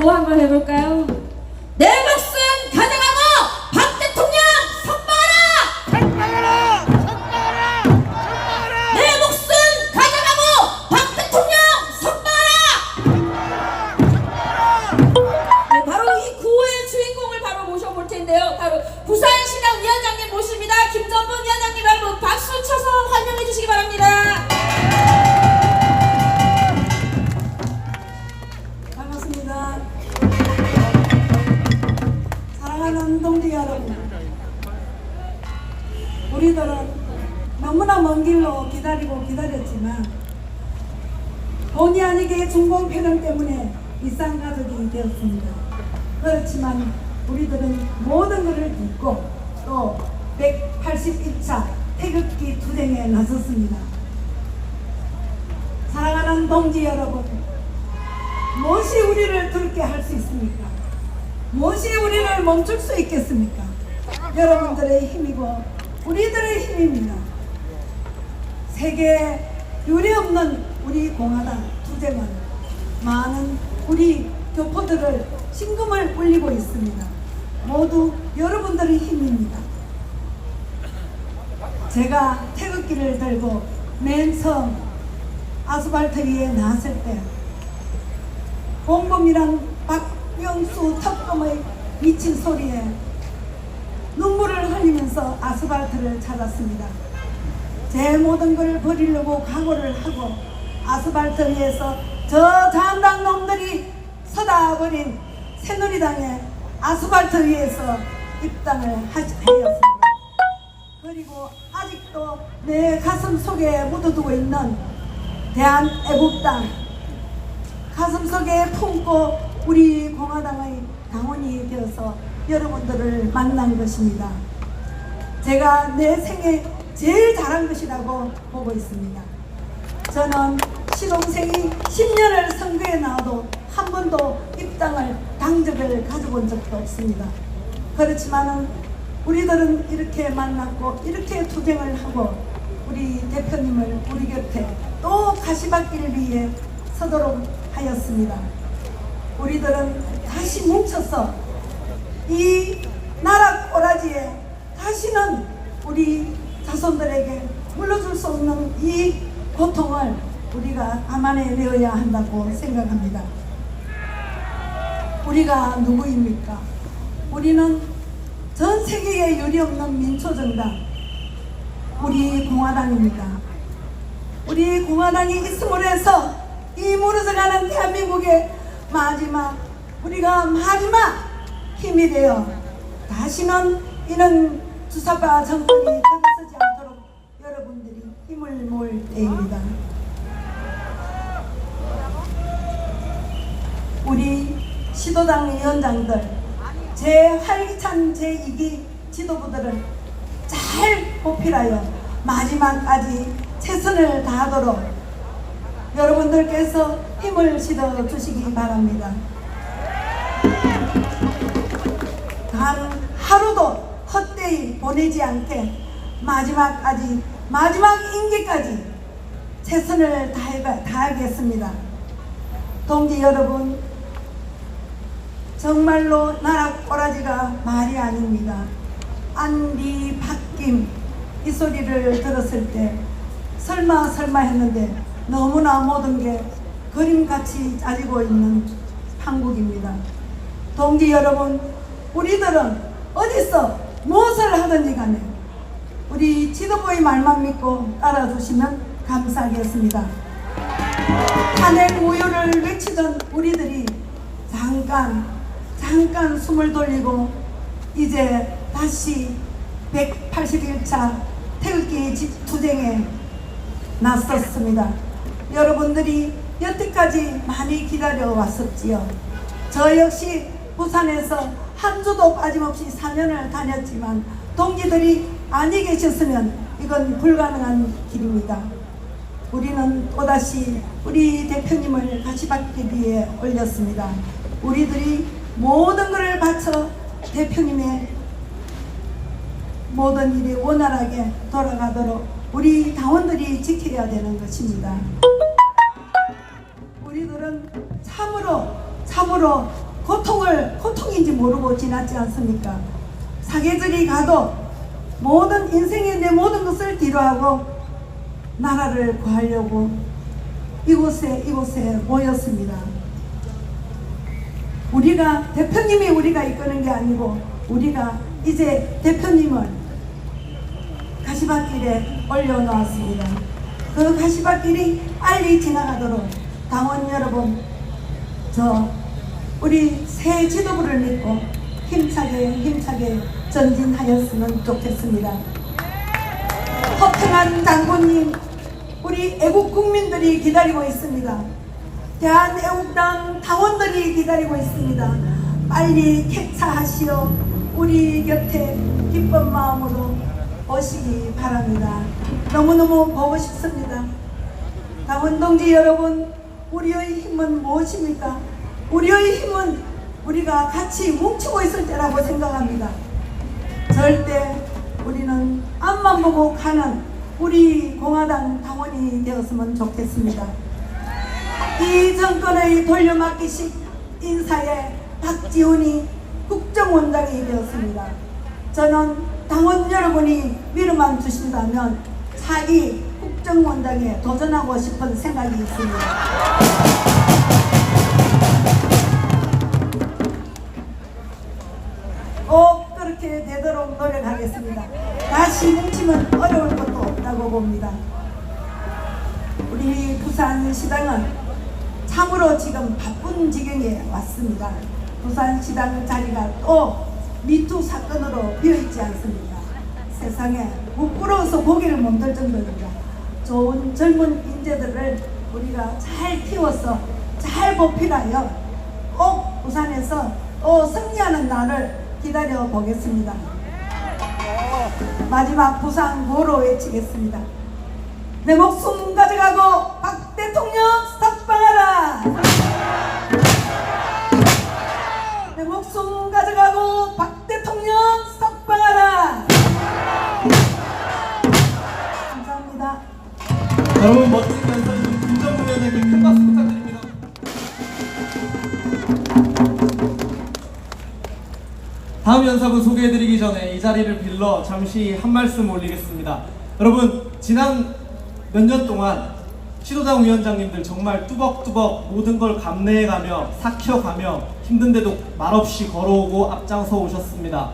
구호 한번 해볼까요? 사랑하는 동지 여러분, 우리들은 너무나 먼 길로 기다리고 기다렸지만 본의 아니게 중공패는 때문에 일상가족이 되었습니다. 그렇지만 우리들은 모든 것을 잊고 또 181차 태극기 투쟁에 나섰습니다. 사랑하는 동지 여러분, 무엇이 우리를 두렵게 할 수 있습니까? 무엇이 우리를 멈출 수 있겠습니까? 여러분들의 힘이고 우리들의 힘입니다. 세계 유례 없는 우리 공화당 투쟁은 많은 우리 교포들을 심금을 울리고 있습니다. 모두 여러분들의 힘입니다. 제가 태극기를 들고 맨 처음 아스팔트 위에 나왔을 때 공범이란 박 명수 특검의 미친 소리에 눈물을 흘리면서 아스팔트를 찾았습니다. 제 모든 걸 버리려고 각오를 하고 아스팔트 위에서 저 잔당 놈들이 서다 버린 새누리당의 아스팔트 위에서 입당을 하- 하였습니다. 그리고 아직도 내 가슴 속에 묻어두고 있는 대한애국당 가슴 속에 품고 우리 공화당의 당원이 되어서 여러분들을 만난 것입니다. 제가 내 생에 제일 잘한 것이라고 보고 있습니다. 저는 시동생이 10년을 선거에 나와도 한 번도 입당을 당적을 가져본 적도 없습니다. 그렇지만은 우리들은 이렇게 만났고 이렇게 투쟁을 하고 우리 대표님을 우리 곁에 또 가시밭길 위에 서도록 하였습니다. 우리들은 다시 뭉쳐서 이 나라 꼬라지에 다시는 우리 자손들에게 물러줄 수 없는 이 고통을 우리가 감안해내어야 한다고 생각합니다. 우리가 누구입니까? 우리는 전 세계에 유리 없는 민초정당 우리 공화당입니다. 우리 공화당이 있음으로 해서 이 무너져가는 대한민국의 마지막 우리가 마지막 힘이 되어 다시는 이런 주사파 정권이 들어서지 않도록 여러분들이 힘을 모을 때입니다. 우리 시도당 위원장들 제 활기찬 제2기 지도부들은 잘 보필하여 마지막까지 최선을 다하도록 여러분들께서 힘을 실어 주시기 바랍니다. 단 하루도 헛되이 보내지 않게 마지막까지 마지막 임기까지 최선을 다하겠습니다. 동지 여러분 정말로 나라 꼬라지가 말이 아닙니다. 안리 박김 이 소리를 들었을 때 설마 설마 했는데 너무나 모든 게 그림같이 짜지고 있는 한국입니다. 동지 여러분 우리들은 어디서 무엇을 하든지 간에 우리 지도부의 말만 믿고 따라주시면 감사하겠습니다. 탄핵 우유를 외치던 우리들이 잠깐 잠깐 숨을 돌리고 이제 다시 181차 태극기 집 투쟁에 나섰습니다. 여러분들이 여태까지 많이 기다려 왔었지요. 저 역시 부산에서 한 주도 빠짐없이 4년을 다녔지만 동지들이 아니 계셨으면 이건 불가능한 길입니다. 우리는 또다시 우리 대표님을 받기 위해 올렸습니다. 우리들이 모든 것을 바쳐 대표님의 모든 일이 원활하게 돌아가도록 우리 당원들이 지켜야 되는 것입니다. 우리들은 참으로 참으로 고통을 고통인지 모르고 지났지 않습니까? 사계절이 가도 모든 인생의 내 모든 것을 뒤로하고 나라를 구하려고 이곳에 이곳에 모였습니다. 우리가 대표님이 우리가 이끄는 게 아니고 우리가 이제 대표님을 가시밭길에 올려놓았습니다. 그 가시밭길이 빨리 지나가도록 당원 여러분 저 우리 새 지도부를 믿고 힘차게 힘차게 전진하였으면 좋겠습니다. 허평한 장군님 우리 애국 국민들이 기다리고 있습니다. 대한애국당 당원들이 기다리고 있습니다. 빨리 캡차하시어 우리 곁에 기쁜 마음으로 오시기 바랍니다. 너무너무 보고 싶습니다. 당원 동지 여러분, 우리의 힘은 무엇입니까? 우리의 힘은 우리가 같이 뭉치고 있을 때라고 생각합니다. 절대 우리는 앞만 보고 가는 우리 공화당 당원이 되었으면 좋겠습니다. 이 정권의 돌려막기식 인사에 박지훈이 국정원장이 되었습니다. 저는 당원 여러분이 믿음만 주신다면 차기 국정원장에 도전하고 싶은 생각이 있습니다. 꼭 그렇게 되도록 노력하겠습니다. 다시 뭉치면 어려울 것도 없다고 봅니다. 우리 부산시당은 참으로 지금 바쁜 지경에 왔습니다. 부산시당 자리가 또 미투 사건으로 비어있지 않습니까? 세상에 부끄러워서 고개를 못 들 정도입니다. 좋은 젊은 인재들을 우리가 잘 키워서 잘 보필하여 꼭 부산에서 또 승리하는 날을 기다려 보겠습니다. 마지막 부산 구호로 외치겠습니다. 내 목숨 가져가고 박 대통령 석방하라. 내 목숨 가져가고 박 여러분 멋진 연설님 김정우 위원에게 큰 박수 부탁드립니다. 다음 연설을 소개해드리기 전에 이 자리를 빌러 잠시 한 말씀 올리겠습니다. 여러분 지난 몇 년 동안 시도당 위원장님들 정말 뚜벅뚜벅 모든 걸 감내해가며 삭혀가며 힘든데도 말없이 걸어오고 앞장서 오셨습니다.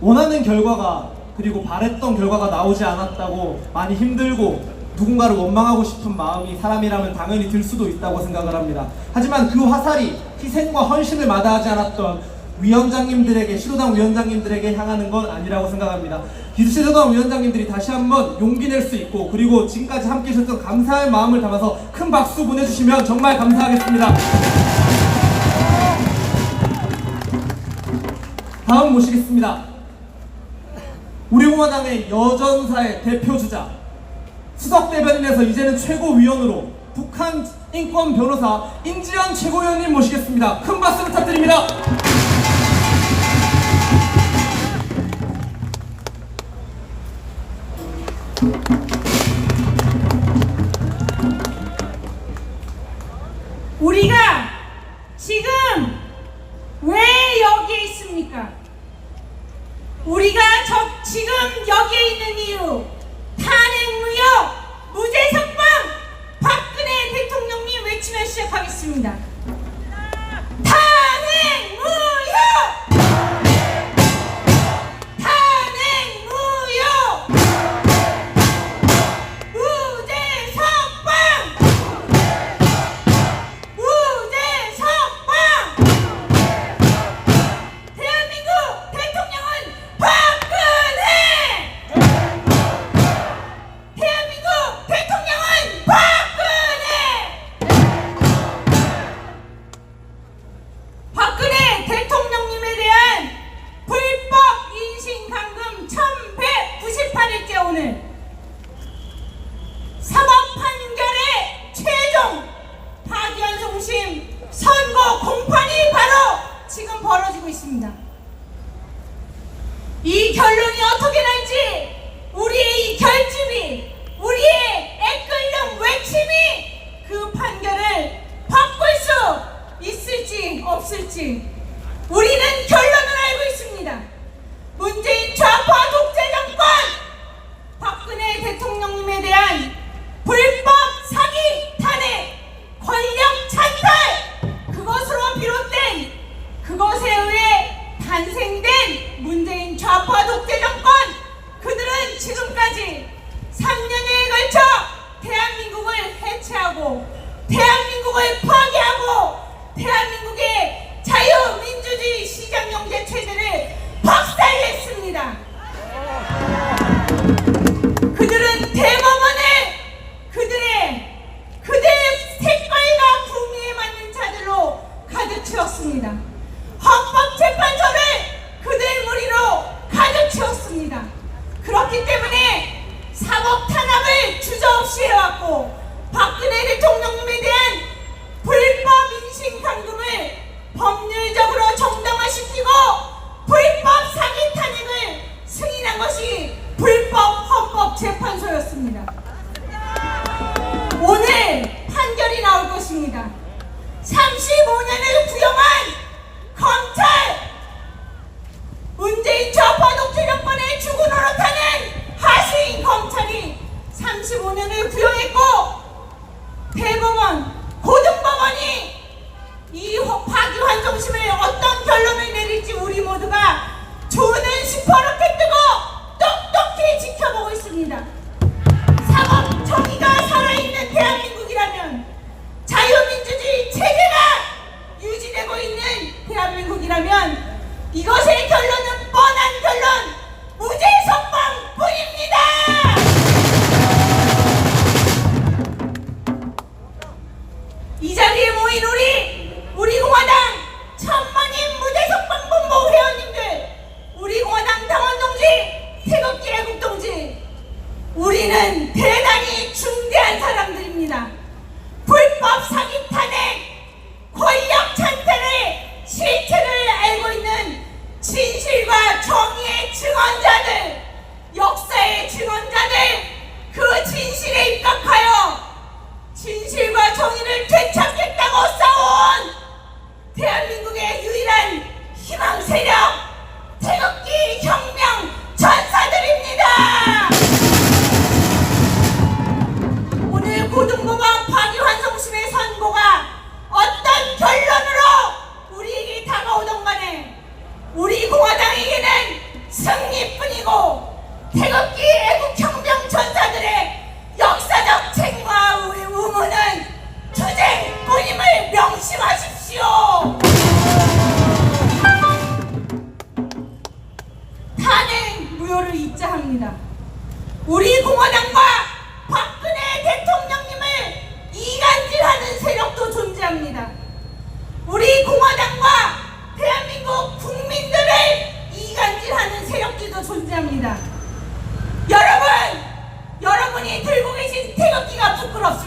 원하는 결과가 그리고 바랬던 결과가 나오지 않았다고 많이 힘들고 누군가를 원망하고 싶은 마음이 사람이라면 당연히 들 수도 있다고 생각을 합니다. 하지만 그 화살이 희생과 헌신을 마다하지 않았던 위원장님들에게 시도당 위원장님들에게 향하는 건 아니라고 생각합니다. 시도당 위원장님들이 다시 한번 용기 낼 수 있고 그리고 지금까지 함께 해주셨던 감사의 마음을 담아서 큰 박수 보내주시면 정말 감사하겠습니다. 다음 모시겠습니다. 우리 공화당의 여전사의 대표 주자 수석 대변인에서 이제는 최고위원으로 북한 인권 변호사 임지연 최고위원님 모시겠습니다. 큰 박수 부탁드립니다.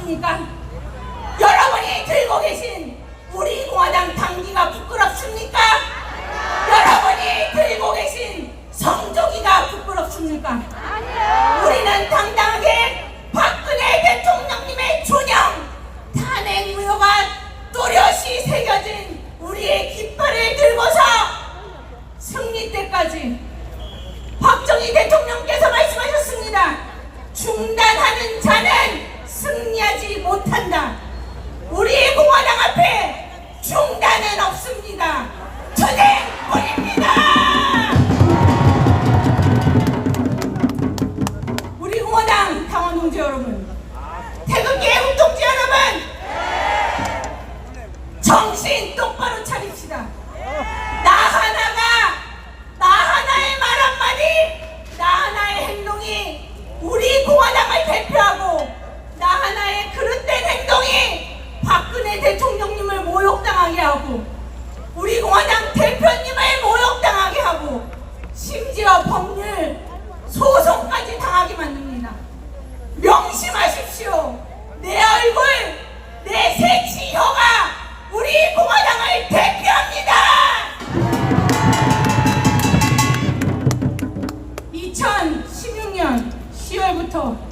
kita 우리 공화당 대표님을 모욕당하게 하고 심지어 법률 소송까지 당하게 만듭니다. 명심하십시오. 내 얼굴, 내 새치 혀가 우리 공화당을 대표합니다. 2016년 10월부터